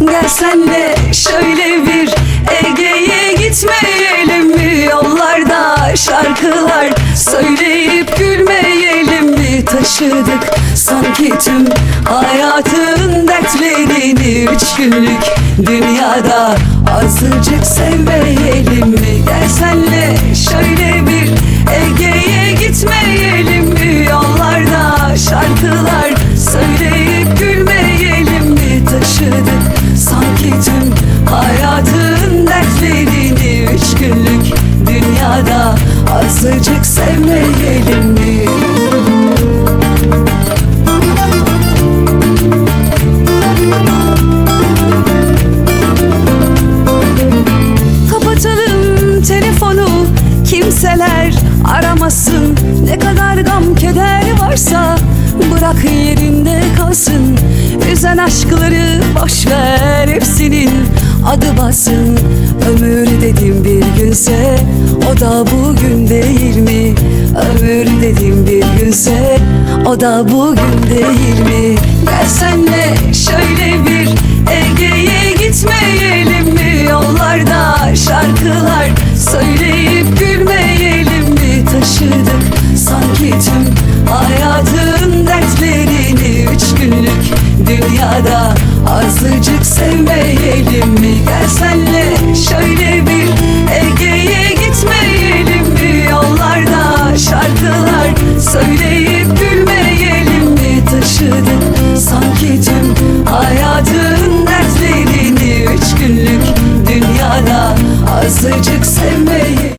Gel senle şöyle bir Ege'ye gitmeyelim mi? Yollarda şarkılar söyleyip gülmeyelim mi? Taşıdık sanki tüm hayatın dertlerini. Üç günlük dünyada azıcık sevmeyelim mi? Gel senle şöyle tüm hayatın dertlerini Üç günlük dünyada azıcık sevmeyelim mi? Kapatalım telefonu kimseler aramasın. Ne kadar gam keder varsa bırak yerinde kalsın Üzen aşkları boş ver hepsinin adı basın Ömür dedim bir günse o da bugün değil mi? Ömür dedim bir günse o da bugün değil mi? Gel senle şöyle bir Ege'ye gitmeyelim mi? Yollarda şarkılar söyleyip gülmeyelim mi? Taşıdık sanki tüm sevmeyelim mi? Gel senle şöyle bir Ege'ye gitmeyelim mi? Yollarda şarkılar söyleyip gülmeyelim mi? Taşıdık sanki tüm hayatın dertlerini Üç günlük dünyada azıcık sevmeyelim